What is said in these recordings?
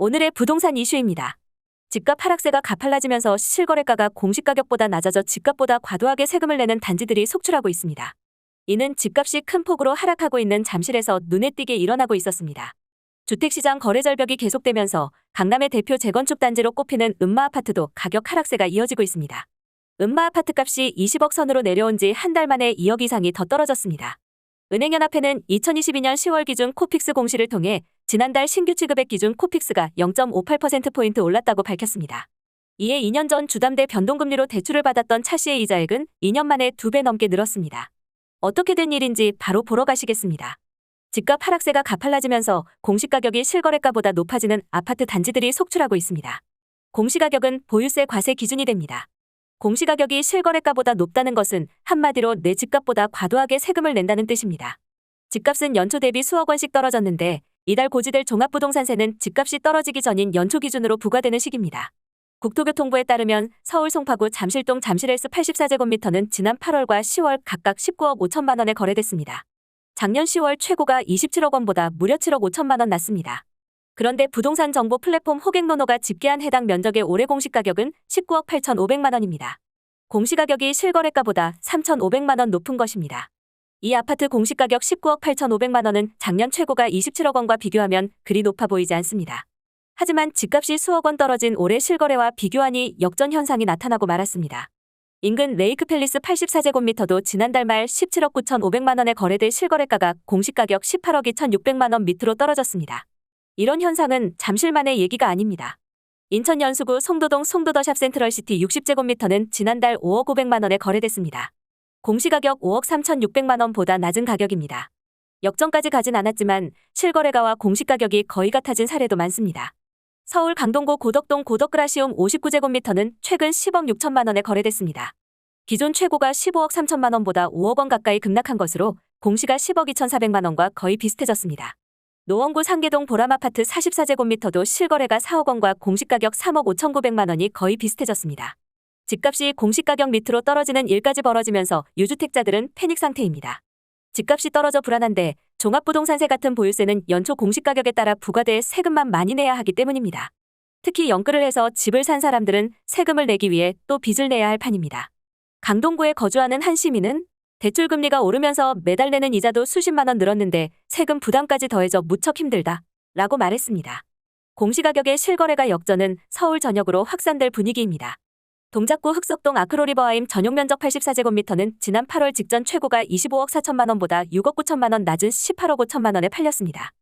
오늘의 부동산 이슈입니다. 집값 하락세가 가팔라지면서 실거래가가 공시가격보다 낮아져 집값보다 과도하게 세금을 내는 단지들이 속출하고 있습니다. 이는 집값이 큰 폭으로 하락하고 있는 잠실에서 눈에 띄게 일어나고 있었습니다. 주택시장 거래 절벽이 계속되면서 강남의 대표 재건축 단지로 꼽히는 음마 아파트도 가격 하락세가 이어지고 있습니다. 음마 아파트 값이 20억 선으로 내려온 지 한 달 만에 2억 이상이 더 떨어졌습니다. 은행연합회는 2022년 10월 기준 코픽스 공시를 통해 지난달 신규 취급액 기준 코픽스가 0.58%포인트 올랐다고 밝혔습니다. 이에 2년 전 주담대 변동금리로 대출을 받았던 차 씨의 이자액은 2년 만에 2배 넘게 늘었습니다. 어떻게 된 일인지 바로 보러 가시겠습니다. 집값 하락세가 가팔라지면서 공시가격이 실거래가보다 높아지는 아파트 단지들이 속출하고 있습니다. 공시가격은 보유세 과세 기준이 됩니다. 공시가격이 실거래가보다 높다는 것은 한마디로 내 집값보다 과도하게 세금을 낸다는 뜻입니다. 집값은 연초 대비 수억 원씩 떨어졌는데 이달 고지될 종합부동산세는 집값이 떨어지기 전인 연초 기준으로 부과되는 시기입니다. 국토교통부에 따르면 서울 송파구 잠실동 잠실헬스 84제곱미터는 지난 8월과 10월 각각 19억 5천만 원에 거래됐습니다. 작년 10월 최고가 27억 원보다 무려 7억 5천만 원 낮습니다. 그런데 부동산 정보 플랫폼 호갱노노가 집계한 해당 면적의 올해 공시 가격은 19억 8천5백만 원입니다. 공시 가격이 실거래가보다 3천5백만 원 높은 것입니다. 이 아파트 공시가격 19억 8천5백만 원은 작년 최고가 27억 원과 비교하면 그리 높아 보이지 않습니다. 하지만 집값이 수억 원 떨어진 올해 실거래와 비교하니 역전 현상이 나타나고 말았습니다. 인근 레이크 팰리스 84제곱미터도 지난달 말 17억 9천5백만 원에 거래될 실거래가가 공시가격 18억 2천6백만 원 밑으로 떨어졌습니다. 이런 현상은 잠실만의 얘기가 아닙니다. 인천 연수구 송도동 송도더샵 센트럴시티 60제곱미터는 지난달 5억 5백만 원에 거래됐습니다. 공시가격 5억 3천6백만 원보다 낮은 가격입니다. 역전까지 가진 않았지만 실거래가와 공시가격이 거의 같아진 사례도 많습니다. 서울 강동구 고덕동 고덕그라시움 59제곱미터는 최근 10억 6천만 원에 거래됐습니다. 기존 최고가 15억 3천만 원보다 5억 원 가까이 급락한 것으로 공시가 10억 2천4백만 원과 거의 비슷해졌습니다. 노원구 상계동 보람아파트 44제곱미터도 실거래가 4억 원과 공시가격 3억 5천9백만 원이 거의 비슷해졌습니다. 집값이 공시가격 밑으로 떨어지는 일까지 벌어지면서 유주택자들은 패닉 상태입니다. 집값이 떨어져 불안한데 종합부동산세 같은 보유세는 연초 공시가격에 따라 부과돼 세금만 많이 내야 하기 때문입니다. 특히 연끌을 해서 집을 산 사람들은 세금을 내기 위해 또 빚을 내야 할 판입니다. 강동구에 거주하는 한 시민은 대출 금리가 오르면서 매달 내는 이자도 수십만 원 늘었는데 세금 부담까지 더해져 무척 힘들다. 라고 말했습니다. 공시가격의 실거래가 역전은 서울 전역으로 확산될 분위기입니다. 동작구 흑석동 아크로리버하임 전용 면적 84제곱미터는 지난 8월 직전 최고가 25억 4천만 원보다 6억 9천만 원 낮은 18억 5천만 원에 팔렸습니다.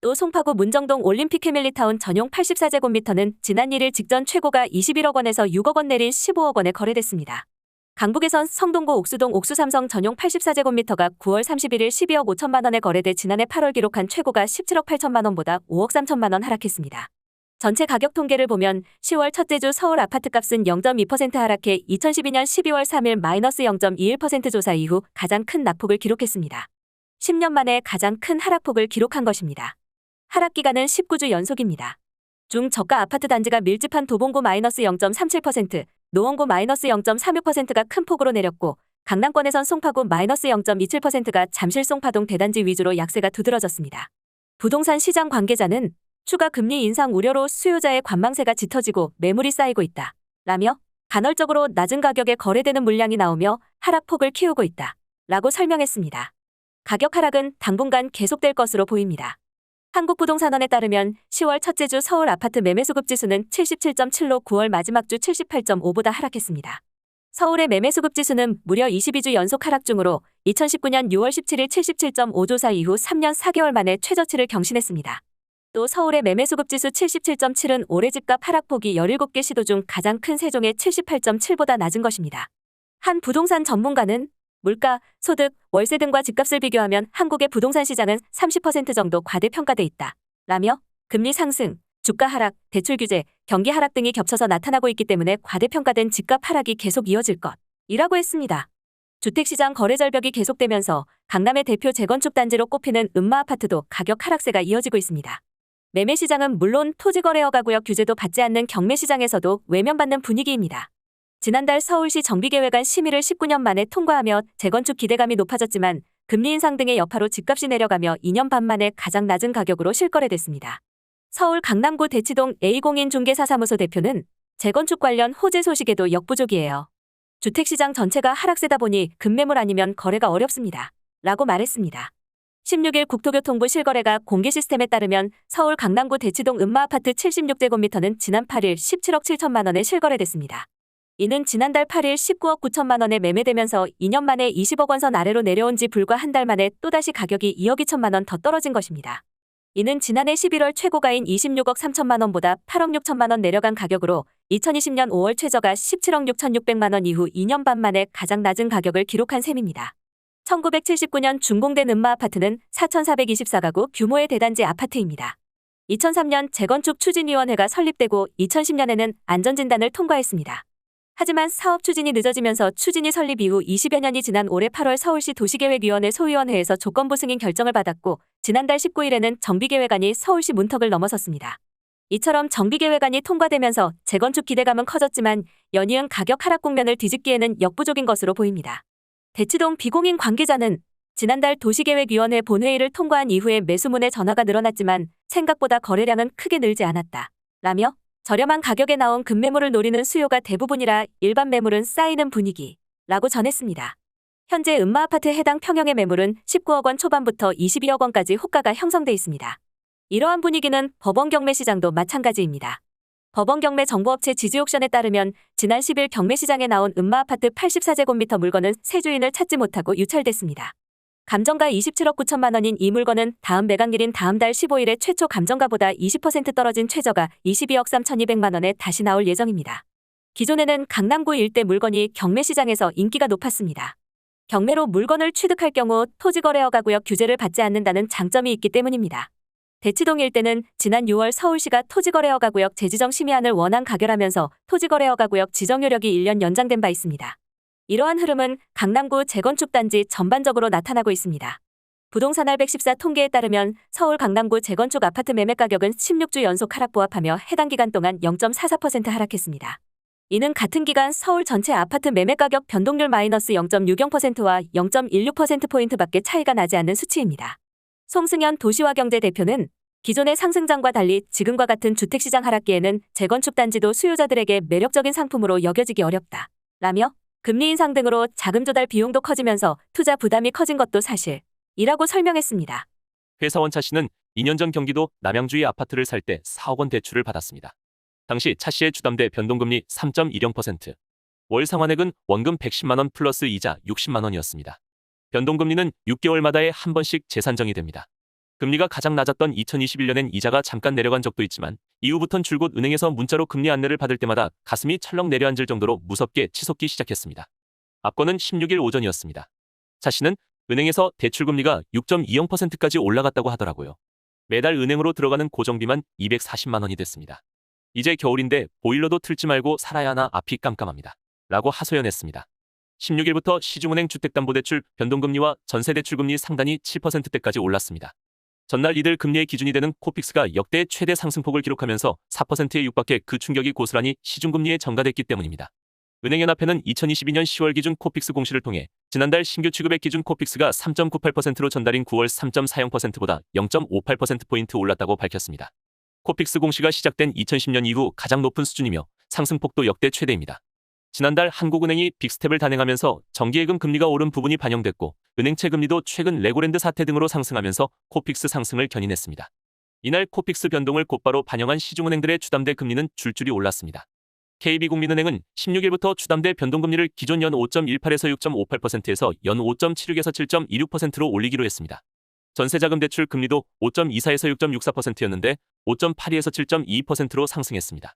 또 송파구 문정동 올림픽 해밀리타운 전용 84제곱미터는 지난 1일 직전 최고가 21억 원에서 6억 원 내린 15억 원에 거래됐습니다. 강북에선 성동구 옥수동 옥수삼성 전용 84제곱미터가 9월 31일 12억 5천만 원에 거래돼 지난해 8월 기록한 최고가 17억 8천만 원보다 5억 3천만 원 하락했습니다. 전체 가격 통계를 보면 10월 첫째 주 서울 아파트 값은 0.2% 하락해 2012년 12월 3일 마이너스 0.21% 조사 이후 가장 큰 낙폭을 기록했습니다. 10년 만에 가장 큰 하락폭을 기록한 것입니다. 하락 기간은 19주 연속입니다. 중저가 아파트 단지가 밀집한 도봉구 마이너스 0.37%, 노원구 마이너스 0.36%가 큰 폭으로 내렸고 강남권에선 송파구 마이너스 0.27%가 잠실 송파동 대단지 위주로 약세가 두드러졌습니다. 부동산 시장 관계자는 추가 금리 인상 우려로 수요자의 관망세가 짙어지고 매물이 쌓이고 있다. 라며 간헐적으로 낮은 가격에 거래되는 물량이 나오며 하락폭을 키우고 있다. 라고 설명했습니다. 가격 하락은 당분간 계속될 것으로 보입니다. 한국부동산원에 따르면 10월 첫째 주 서울 아파트 매매 수급 지수는 77.7로 9월 마지막 주 78.5보다 하락했습니다. 서울의 매매 수급 지수는 무려 22주 연속 하락 중으로 2019년 6월 17일 77.5 조사 이후 3년 4개월 만에 최저치를 경신했습니다. 또 서울의 매매 수급 지수 77.7은 올해 집값 하락폭이 17개 시도 중 가장 큰 세종의 78.7보다 낮은 것입니다. 한 부동산 전문가는 물가, 소득, 월세 등과 집값을 비교하면 한국의 부동산 시장은 30% 정도 과대평가돼 있다. 라며 금리 상승, 주가 하락, 대출 규제, 경기 하락 등이 겹쳐서 나타나고 있기 때문에 과대평가된 집값 하락이 계속 이어질 것. 이라고 했습니다. 주택시장 거래 절벽이 계속되면서 강남의 대표 재건축 단지로 꼽히는 음마 아파트도 가격 하락세가 이어지고 있습니다. 매매 시장은 물론 토지 거래허가 구역 규제도 받지 않는 경매 시장에서도 외면받는 분위기입니다. 지난달 서울시 정비계획안 심의를 19년 만에 통과하며 재건축 기대감이 높아졌지만 금리 인상 등의 여파로 집값이 내려가며 2년 반 만에 가장 낮은 가격으로 실거래됐습니다. 서울 강남구 대치동 A공인 중개사사무소 대표는 재건축 관련 호재 소식에도 역부족이에요. 주택시장 전체가 하락세다 보니 급매물 아니면 거래가 어렵습니다. 라고 말했습니다. 16일 국토교통부 실거래가 공개 시스템에 따르면 서울 강남구 대치동 음마아파트 76제곱미터는 지난 8일 17억 7천만 원에 실거래됐습니다. 이는 지난달 8일 19억 9천만 원에 매매되면서 2년 만에 20억 원선 아래로 내려온 지 불과 한 달 만에 또다시 가격이 2억 2천만 원 더 떨어진 것입니다. 이는 지난해 11월 최고가인 26억 3천만 원보다 8억 6천만 원 내려간 가격으로 2020년 5월 최저가 17억 6천6백만 원 이후 2년 반 만에 가장 낮은 가격을 기록한 셈입니다. 1979년 준공된 음마 아파트는 4,424가구 규모의 대단지 아파트입니다. 2003년 재건축 추진위원회가 설립되고 2010년에는 안전진단을 통과했습니다. 하지만 사업 추진이 늦어지면서 추진이 설립 이후 20여 년이 지난 올해 8월 서울시 도시계획위원회 소위원회에서 조건부 승인 결정을 받았고 지난달 19일에는 정비계획안이 서울시 문턱을 넘어섰습니다. 이처럼 정비계획안이 통과되면서 재건축 기대감은 커졌지만 연이은 가격 하락 국면을 뒤집기에는 역부족인 것으로 보입니다. 대치동 비공인 관계자는 지난달 도시계획위원회 본회의를 통과한 이후에 매수문의 전화가 늘어났지만 생각보다 거래량은 크게 늘지 않았다. 라며 저렴한 가격에 나온 급매물을 노리는 수요가 대부분이라 일반 매물은 쌓이는 분위기. 라고 전했습니다. 현재 음마 아파트 해당 평형의 매물은 19억 원 초반부터 22억 원까지 호가가 형성돼 있습니다. 이러한 분위기는 법원 경매 시장도 마찬가지입니다. 법원 경매 정보업체 지지옥션에 따르면 지난 10일 경매 시장에 나온 음마 아파트 84제곱미터 물건은 새 주인을 찾지 못하고 유찰됐습니다. 감정가 27억 9천만 원인 이 물건은 다음 매각일인 다음 달 15일에 최초 감정가보다 20% 떨어진 최저가 22억 3,200만 원에 다시 나올 예정입니다. 기존에는 강남구 일대 물건이 경매 시장에서 인기가 높았습니다. 경매로 물건을 취득할 경우 토지거래허가 구역 규제를 받지 않는다는 장점이 있기 때문입니다. 대치동 일대는 지난 6월 서울시가 토지거래허가 구역 재지정 심의안을 원안 가결하면서 토지거래허가 구역 지정 효력이 1년 연장된 바 있습니다. 이러한 흐름은 강남구 재건축 단지 전반적으로 나타나고 있습니다. 부동산 알 114 통계에 따르면 서울 강남구 재건축 아파트 매매 가격은 16주 연속 하락 보합하며 해당 기간 동안 0.44% 하락했습니다. 이는 같은 기간 서울 전체 아파트 매매 가격 변동률 마이너스 0.60%와 0.16%포인트 밖에 차이가 나지 않는 수치입니다. 송승현 도시화경제 대표는 기존의 상승장과 달리 지금과 같은 주택시장 하락기에는 재건축 단지도 수요자들에게 매력적인 상품으로 여겨지기 어렵다. 라며 금리 인상 등으로 자금 조달 비용도 커지면서 투자 부담이 커진 것도 사실. 이라고 설명했습니다. 회사원 차 씨는 2년 전 경기도 남양주의 아파트를 살 때 4억 원 대출을 받았습니다. 당시 차 씨의 주담대 변동금리 3.10%, 월 상환액은 원금 110만 원 플러스 이자 60만 원이었습니다. 변동금리는 6개월마다에 한 번씩 재산정이 됩니다. 금리가 가장 낮았던 2021년엔 이자가 잠깐 내려간 적도 있지만 이후부턴 줄곧 은행에서 문자로 금리 안내를 받을 때마다 가슴이 철렁 내려앉을 정도로 무섭게 치솟기 시작했습니다. 압권은 16일 오전이었습니다. 차 씨는 은행에서 대출금리가 6.20%까지 올라갔다고 하더라고요. 매달 은행으로 들어가는 고정비만 240만 원이 됐습니다. 이제 겨울인데 보일러도 틀지 말고 살아야 하나 앞이 깜깜합니다. 라고 하소연했습니다. 16일부터 시중은행 주택담보대출 변동금리와 전세대출금리 상단이 7%대까지 올랐습니다. 전날 이들 금리의 기준이 되는 코픽스가 역대 최대 상승폭을 기록하면서 4%에 육박해 그 충격이 고스란히 시중금리에 전가됐기 때문입니다. 은행연합회는 2022년 10월 기준 코픽스 공시를 통해 지난달 신규 취급액 기준 코픽스가 3.98%로 전달인 9월 3.40%보다 0.58%포인트 올랐다고 밝혔습니다. 코픽스 공시가 시작된 2010년 이후 가장 높은 수준이며 상승폭도 역대 최대입니다. 지난달 한국은행이 빅스텝을 단행하면서 정기예금 금리가 오른 부분이 반영됐고 은행채 금리도 최근 레고랜드 사태 등으로 상승하면서 코픽스 상승을 견인했습니다. 이날 코픽스 변동을 곧바로 반영한 시중은행들의 주담대 금리는 줄줄이 올랐습니다. KB국민은행은 16일부터 주담대 변동금리를 기존 연 5.18에서 6.58%에서 연 5.76에서 7.26%로 올리기로 했습니다. 전세자금 대출 금리도 5.24에서 6.64%였는데 5.82에서 7.22%로 상승했습니다.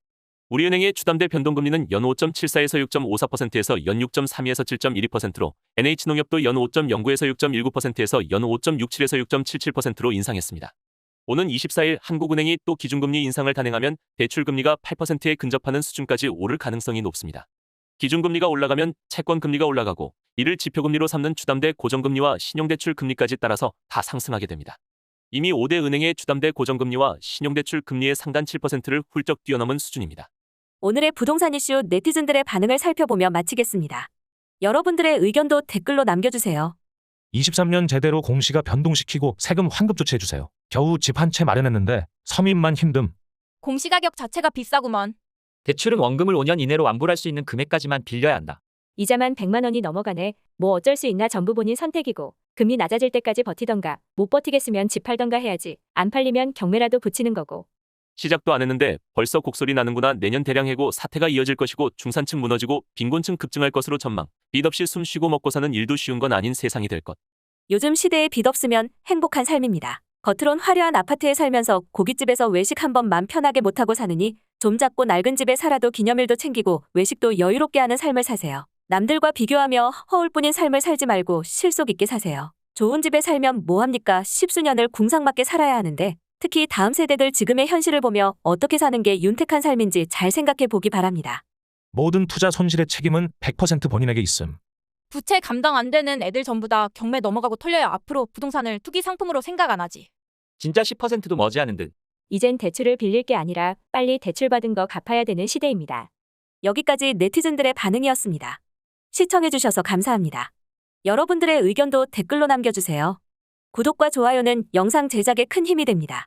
우리은행의 주담대 변동금리는 연 5.74에서 6.54%에서 연 6.32에서 7.12%로 NH농협도 연 5.09에서 6.19%에서 연 5.67에서 6.77%로 인상했습니다. 오는 24일 한국은행이 또 기준금리 인상을 단행하면 대출금리가 8%에 근접하는 수준까지 오를 가능성이 높습니다. 기준금리가 올라가면 채권금리가 올라가고 이를 지표금리로 삼는 주담대 고정금리와 신용대출 금리까지 따라서 다 상승하게 됩니다. 이미 5대 은행의 주담대 고정금리와 신용대출 금리의 상단 7%를 훌쩍 뛰어넘은 수준입니다. 오늘의 부동산 이슈 네티즌들의 반응을 살펴보며 마치겠습니다. 여러분들의 의견도 댓글로 남겨주세요. 23년 제대로 공시가 변동시키고 세금 환급 조치해주세요. 겨우 집 한 채 마련했는데 서민만 힘듦. 공시가격 자체가 비싸구먼. 대출은 원금을 5년 이내로 완불할 수 있는 금액까지만 빌려야 한다. 이자만 100만 원이 넘어가네. 뭐 어쩔 수 있나 전부 본인 선택이고 금리 낮아질 때까지 버티던가 못 버티겠으면 집 팔던가 해야지. 안 팔리면 경매라도 붙이는 거고. 시작도 안 했는데 벌써 곡소리 나는구나 내년 대량 해고 사태가 이어질 것이고 중산층 무너지고 빈곤층 급증할 것으로 전망. 빚 없이 숨 쉬고 먹고 사는 일도 쉬운 건 아닌 세상이 될 것. 요즘 시대에 빚 없으면 행복한 삶입니다. 겉으론 화려한 아파트에 살면서 고깃집에서 외식 한 번 맘 편하게 못하고 사느니 좀 작고 낡은 집에 살아도 기념일도 챙기고 외식도 여유롭게 하는 삶을 사세요. 남들과 비교하며 허울뿐인 삶을 살지 말고 실속 있게 사세요. 좋은 집에 살면 뭐합니까? 십수년을 궁상맞게 살아야 하는데 특히 다음 세대들 지금의 현실을 보며 어떻게 사는 게 윤택한 삶인지 잘 생각해 보기 바랍니다. 모든 투자 손실의 책임은 100% 본인에게 있음. 부채 감당 안 되는 애들 전부 다 경매 넘어가고 털려야 앞으로 부동산을 투기 상품으로 생각 안 하지. 진짜 10%도 머지않은 듯. 이젠 대출을 빌릴 게 아니라 빨리 대출받은 거 갚아야 되는 시대입니다. 여기까지 네티즌들의 반응이었습니다. 시청해주셔서 감사합니다. 여러분들의 의견도 댓글로 남겨주세요. 구독과 좋아요는 영상 제작에 큰 힘이 됩니다.